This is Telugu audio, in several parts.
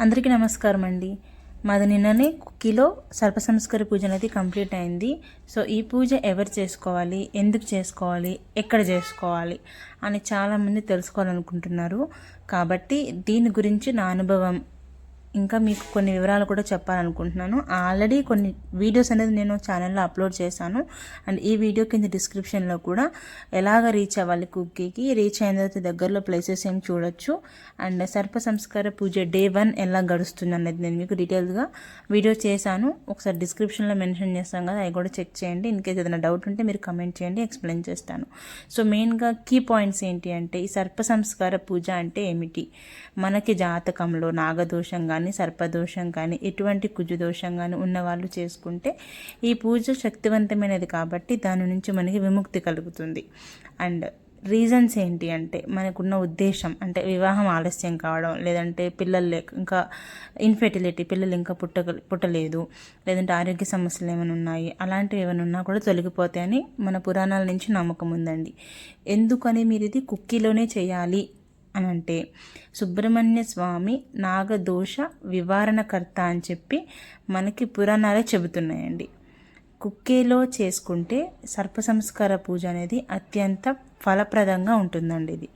అందరికీ నమస్కారం అండి. మాది నిన్ననే కుక్కీలో సర్ప సంస్కార పూజ అనేది కంప్లీట్ అయింది. సో ఈ పూజ ఎవరు చేసుకోవాలి? ఎందుకు చేసుకోవాలి? ఎక్కడ చేసుకోవాలి? అని చాలామంది తెలుసుకోవాలనుకుంటున్నారు. కాబట్టి దీని గురించి నా అనుభవం ఇంకా మీకు కొన్ని వివరాలు కూడా చెప్పాలనుకుంటున్నాను. ఆల్రెడీ కొన్ని వీడియోస్ అనేది నేను ఛానల్లో అప్లోడ్ చేశాను. అండ్ ఈ వీడియో కింద డిస్క్రిప్షన్లో కూడా ఎలాగ రీచ్ అవ్వాలి కుక్కీకి రీచ్ అయిన తర్వాత దగ్గరలో ప్లేసెస్ ఏం చూడొచ్చు. అండ్ సర్ప సంస్కార పూజ డే వన్ ఎలా గడుస్తుంది అనేది నేను మీకు డీటెయిల్గా వీడియో చేశాను. ఒకసారి డిస్క్రిప్షన్లో మెన్షన్ చేస్తాను కదా అవి కూడా చెక్ చేయండి. ఇన్ కేస్ ఏదైనా డౌట్ ఉంటే మీరు కమెంట్ చేయండి ఎక్స్ప్లెయిన్ చేస్తాను. సో మెయిన్గా కీ పాయింట్స్ ఏంటి అంటే ఈ సర్ప సంస్కార పూజ అంటే ఏమిటి? మనకి జాతకంలో నాగదోషం కానీ సర్పదోషం కానీ ఎటువంటి కుజుదోషం కానీ ఉన్నవాళ్ళు చేసుకుంటే ఈ పూజ శక్తివంతమైనది కాబట్టి దాని నుంచి మనకి విముక్తి కలుగుతుంది. అండ్ రీజన్స్ ఏంటి అంటే మనకున్న ఉద్దేశం అంటే వివాహం ఆలస్యం కావడం లేదంటే పిల్లలు లేక ఇంకా ఇన్ఫెర్టిలిటీ పిల్లలు ఇంకా పుట్ట పుట్టలేదు లేదంటే ఆరోగ్య సమస్యలు ఏమైనా ఉన్నాయి అలాంటివి ఏమైనా ఉన్నా కూడా తొలగిపోతాయని మన పురాణాల నుంచి నమ్మకం ఉందండి. ఎందుకని మీరు ఇది కుక్కీలోనే చేయాలి? అని అంటే సుబ్రహ్మణ్య స్వామి నాగదోష వివారణకర్త అని చెప్పి మనకి పురాణాలే చెబుతున్నాయండి. కుక్కేలో చేసుకుంటే సర్ప సంస్కార పూజ అనేది అత్యంత ఫలప్రదంగా ఉంటుందండి ఇది.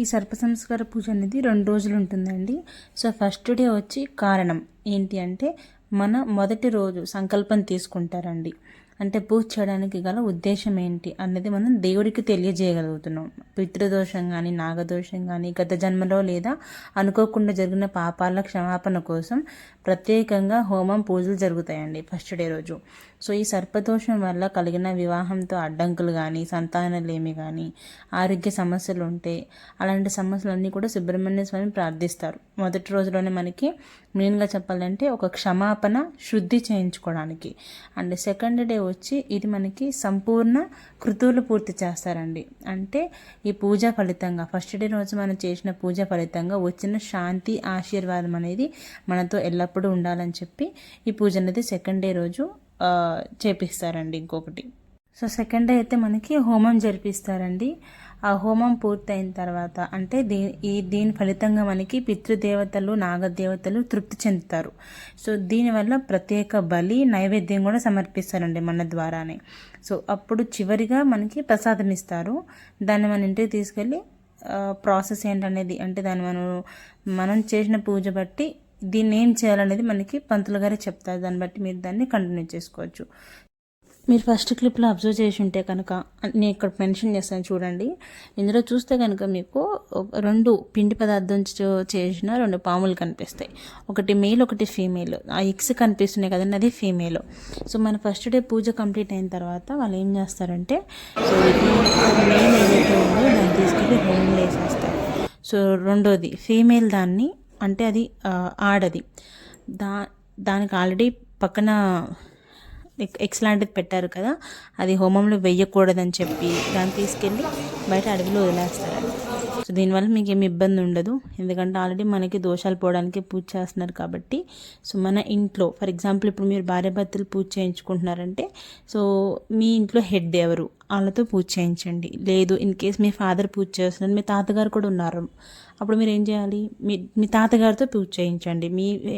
ఈ సర్ప సంస్కార పూజ అనేది రెండు రోజులు ఉంటుందండి. సో ఫస్ట్ డే వచ్చి కారణం ఏంటి అంటే మన మొదటి రోజు సంకల్పం తీసుకుంటారండి. అంటే పూజ చేయడానికి గల ఉద్దేశం ఏంటి అన్నది మనం దేవుడికి తెలియజేయగలుగుతున్నాం. పితృదోషం కానీ నాగదోషం కానీ గత జన్మలో లేదా అనుకోకుండా జరిగిన పాపాల క్షమాపణ కోసం ప్రత్యేకంగా హోమం పూజలు జరుగుతాయండి ఫస్ట్ డే రోజు. సో ఈ సర్పదోషం వల్ల కలిగిన వివాహంతో అడ్డంకులు కానీ సంతానలేమి కానీ ఆరోగ్య సమస్యలు ఉంటే అలాంటి సమస్యలన్నీ కూడా సుబ్రహ్మణ్య స్వామి ప్రార్థిస్తారు. మొదటి రోజులోనే మనకి మెయిన్గా చెప్పాలంటే ఒక క్షమాపణ శుద్ధి చేయించుకోవడానికి. అండ్ సెకండ్ డే వచ్చి ఇది మనకి సంపూర్ణ కృతువులు పూర్తి చేస్తారండి. అంటే ఈ పూజ ఫలితంగా ఫస్ట్ డే రోజు మనం చేసిన పూజ ఫలితంగా వచ్చిన శాంతి ఆశీర్వాదం అనేది మనతో ఎల్లప్పుడూ ఉండాలని చెప్పి ఈ పూజ అనేది సెకండ్ డే రోజు చేపిస్తారండి ఇంకొకటి. సో సెకండ్ డే అయితే మనకి హోమం జరిపిస్తారండి. ఆ హోమం పూర్తయిన తర్వాత అంటే దీ ఈ దీని ఫలితంగా మనకి పితృదేవతలు నాగదేవతలు తృప్తి చెందుతారు. సో దీనివల్ల ప్రత్యేక బలి నైవేద్యం కూడా సమర్పిస్తారండి మన ద్వారానే. సో అప్పుడు చివరిగా మనకి ప్రసాదం ఇస్తారు. దాన్ని మన ఇంటికి తీసుకెళ్ళి ప్రాసెస్ ఏంటనేది అంటే దాన్ని మనం మనం చేసిన పూజ బట్టి దీన్ని ఏం చేయాలనేది మనకి పంతులు గారే చెప్తారు. దాన్ని బట్టి మీరు దాన్ని కంటిన్యూ చేసుకోవచ్చు. మీరు ఫస్ట్ క్లిప్లో అబ్జర్వ్ చేసి ఉంటే కనుక నేను ఇక్కడ మెన్షన్ చేస్తాను చూడండి. ఇందులో చూస్తే కనుక మీకు రెండు పిండి పదార్థం చేసిన రెండు పాములు కనిపిస్తాయి. ఒకటి మేల్ ఒకటి ఫీమేల్ ఆ ఎగ్స్ కనిపిస్తున్నాయి కదండి అది ఫీమేల్ సో మన ఫస్ట్ డే పూజ కంప్లీట్ అయిన తర్వాత వాళ్ళు ఏం చేస్తారంటే సో మేల్ ఏదైతే ఉందో దాన్ని తీసుకెళ్ళి హోమ్ వేసేస్తారు. సో రెండోది ఫీమేల్ దాన్ని అంటే అది ఆడది. దా దానికి ఆల్రెడీ పక్కన ఎక్స్ లాంటిది పెట్టారు కదా అది హోమంలో వేయకూడదని చెప్పి దాన్ని తీసుకెళ్ళి బయట అడవిలో వదిలేస్తారండి సో దీనివల్ల మీకు ఏమి ఇబ్బంది ఉండదు. ఎందుకంటే ఆల్రెడీ మనకి దోషాలు పోవడానికి పూజ చేస్తున్నారు కాబట్టి సో మన ఇంట్లో ఫర్ ఎగ్జాంపుల్ ఇప్పుడు మీరు భార్యాభర్తలు పూజ చేయించుకుంటున్నారంటే సో మీ ఇంట్లో హెడ్ ఎవరు? వాళ్ళతో పూజ చేయించండి. లేదు ఇన్ కేస్ మీ ఫాదర్ పూజ చేస్తున్నారు మీ తాతగారు కూడా ఉన్నారు. అప్పుడు మీరు ఏం చేయాలి? మీ మీ తాతగారితో పూజ చేయించండి. మీ